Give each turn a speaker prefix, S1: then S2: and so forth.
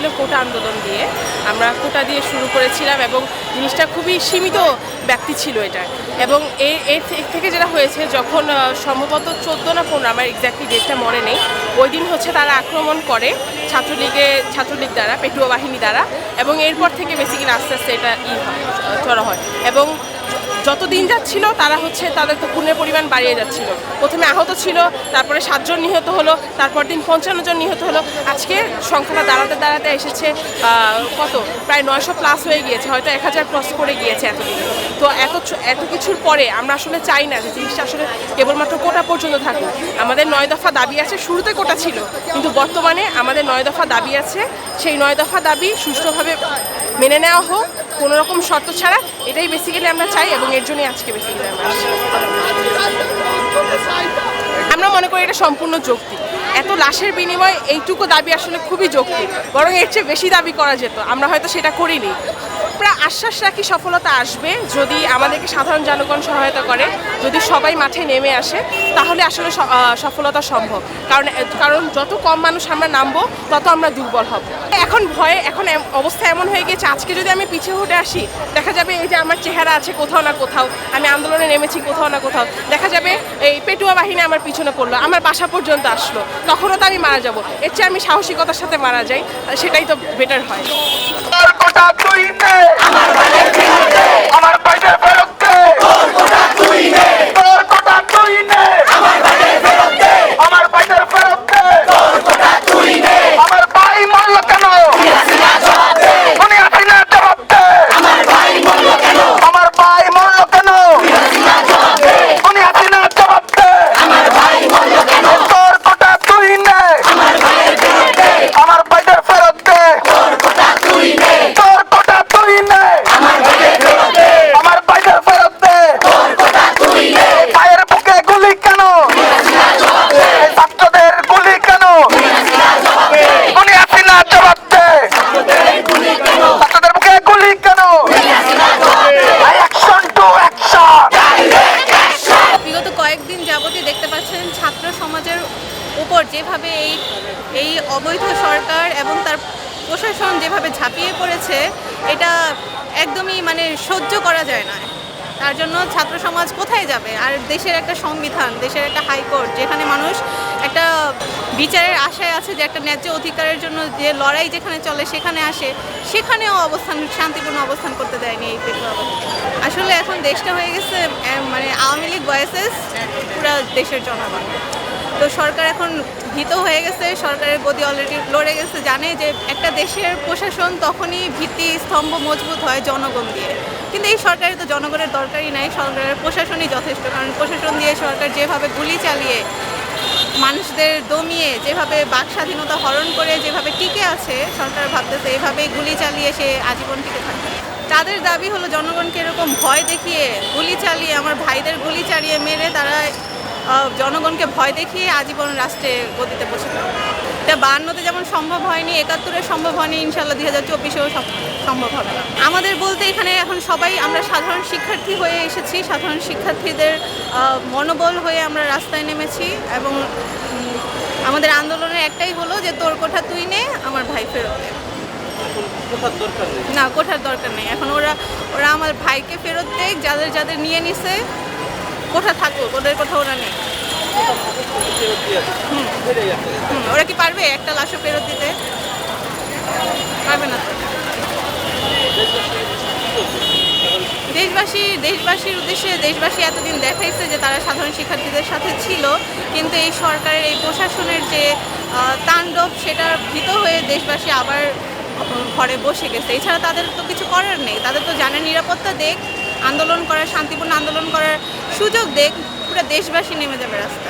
S1: হয়েছিল কোটা আন্দোলন দিয়ে। আমরা কোটা দিয়ে শুরু করেছিলাম এবং জিনিসটা খুবই সীমিত ব্যক্তি ছিল এটা। এবং এর এর থেকে যেটা হয়েছে, যখন সম্ভবত চোদ্দ না পনেরো, আমার এক্স্যাক্টলি ডেটটা মনে নেই, ওই দিন হচ্ছে তারা আক্রমণ করে ছাত্রলীগে, ছাত্রলীগ দ্বারা, পেটুয়া বাহিনী দ্বারা, এবং এরপর থেকে বেসিক্যালি আস্তে আস্তে এটা ই হয়, চড়া হয়। এবং যত দিন যাচ্ছিল, তারা হচ্ছে তাদের তো খুনের পরিমাণ বাড়িয়ে যাচ্ছিল। প্রথমে আহত ছিল, তারপরে সাতজন নিহত হলো, তারপর দিন পঞ্চান্ন জন নিহত হলো। আজকে সংখ্যাটা দাঁড়াতে দাঁড়াতে এসেছে কত? প্রায় নয়শো প্লাস হয়ে গিয়েছে, হয়তো এক হাজার ক্রস করে গিয়েছে এতদিন। তো এত এত কিছুর পরে আমরা আসলে চাই না যে জিনিসটা আসলে কেবলমাত্র কোটা পর্যন্ত থাকুক। আমাদের নয় দফা দাবি আছে, শুরুতে কোটা ছিল, কিন্তু বর্তমানে আমাদের নয় দফা দাবি আছে। সেই নয় দফা দাবি সুষ্ঠুভাবে মেনে নেওয়া হোক কোনো রকম শর্ত ছাড়া এটাই বেসিক্যালি আমরা চাই এবং এর জন্যই আজকে বেসিক্যালি আমরা। আমরা মনে করি এটা সম্পূর্ণ যৌক্তিক। এত লাশের বিনিময়ে এইটুকু দাবি আসলে খুবই যৌক্তিক। বরং এর চেয়ে বেশি দাবি করা যেত। আমরা হয়তো সেটা করিনি। আমরা আশ্বাস রাখি সফলতা আসবে। যদি আমাদেরকে সাধারণ জনগণ সহায়তা করে, যদি সবাই মাঠে নেমে আসে, তাহলে আসলে সফলতা সম্ভব। কারণ কারণ যত কম মানুষ আমরা নামবো, তত আমরা দুর্বল হব। এখন ভয়ে, এখন অবস্থা এমন হয়ে গেছে, আজকে যদি আমি পিছিয়ে উঠে আসি, দেখা যাবে এই যে আমার চেহারা আছে কোথাও না কোথাও, আমি আন্দোলনে নেমেছি কোথাও না কোথাও, দেখা যাবে এই পেটুয়া বাহিনী আমার পিছনে পড়ল, আমার বাসা পর্যন্ত আসলো, তখনও তো আমি মারা যাব। এর চেয়ে আমি সাহসিকতার সাথে মারা যাই, সেটাই তো বেটার হয়।
S2: তোর কোটা তুই আমার ফেরত দে তোর কোটা তুই নে আমার বাইরে ফেরত দে আমার ভাই মরল কেন উনি হাসিনা জবাব দে আমার ভাই মরল কেন উনি হাসিনা জবাব দে তোর কোটা তুই নে আমার বাইরে ফেরত দে তোর কোটা তুই নে আমার বাইরে ফেরত দে পায়ের বুকে গুলি কেন এই ছাত্রদের গুলি কেন উনি হাসিনা জবাব দে ছাত্রদের বুকে গুলি কেন অ্যাকশন টু অ্যাকশন
S3: বিগত কয়েকদিন যাবতই দেখতে পাচ্ছেন ছাত্র সমাজের উপর এই এই অবৈধ সরকার এবং তার প্রশাসন যেভাবে ঝাঁপিয়ে পড়েছে, এটা একদমই মানে সহ্য করা যায় না। তার জন্য ছাত্র সমাজ কোথায় যাবে? আর দেশের একটা সংবিধান, দেশের একটা হাইকোর্ট, যেখানে মানুষ একটা বিচারের আশায় আছে যে একটা ন্যায্য অধিকারের জন্য যে লড়াই যেখানে চলে সেখানে আসে, সেখানেও অবস্থান, শান্তিপূর্ণ অবস্থান করতে দেয়নি এই আসলে এখন দেশটা হয়ে গেছে মানে আওয়ামী লীগ বয়েসেস পুরো দেশের জনগণ। তো সরকার এখন ভীত হয়ে গেছে, সরকারের গদি অলরেডি লড়ে গেছে, জানে যে একটা দেশের প্রশাসন তখনই ভিত্তি স্তম্ভ মজবুত হয় জনগণ দিয়ে। কিন্তু এই সরকারের তো জনগণের দরকারই নাই, সরকারের প্রশাসনই যথেষ্ট, কারণ প্রশাসন দিয়ে সরকার যেভাবে গুলি চালিয়ে মানুষদের দমিয়ে, যেভাবে বাক স্বাধীনতা হরণ করে যেভাবে টিকে আছে, সরকার ভাবতেছে এভাবেই গুলি চালিয়ে সে আজীবন টিকে থাকবে। তাদের দাবি হলো, জনগণকে এরকম ভয় দেখিয়ে, গুলি চালিয়ে, আমার ভাইদের গুলি চালিয়ে মেরে তারা জনগণকে ভয় দেখিয়ে আজীবন রাষ্ট্রে গতিতে বসে তা এটা বায়ান্নতে যেমন সম্ভব হয়নি একাত্তরে সম্ভব হয়নি ইনশাল্লাহ দুই হাজার চব্বিশেও সম্ভব হবে না। আমাদের বলতে এখানে এখন সবাই আমরা সাধারণ শিক্ষার্থী হয়ে এসেছি সাধারণ শিক্ষার্থীদের মনোবল হয়ে আমরা রাস্তায় নেমেছি এবং আমাদের আন্দোলনের একটাই হলো যে তোর কোঠা তুই নে আমার ভাই ফেরত না কোঠার দরকার নেই। এখন ওরা ওরা আমার ভাইকে ফেরত দেয় যাদের যাদের নিয়ে নিছে কোঠা থাকুক ওদের কোঠা ওরা নেই। ওরা কি পারবে? একটা লাশও ফেরত দিতে? পারবে না দেশবাসী, দেশবাসীর উদ্দেশ্যে দেশবাসী এতদিন দেখাইছে যে তারা সাধারণ শিক্ষার্থীদের সাথে ছিল, কিন্তু এই সরকারের, এই প্রশাসনের যে তাণ্ডব, সেটার ভীত হয়ে দেশবাসী আবার ঘরে বসে গেছে। এছাড়া তাদের তো কিছু করার নেই। তাদের তো জানের নিরাপত্তা দেখ। আন্দোলন করার শান্তিপূর্ণ আন্দোলন করার সুযোগ দেখ পুরো দেশবাসী নেমে যাবে রাস্তায়।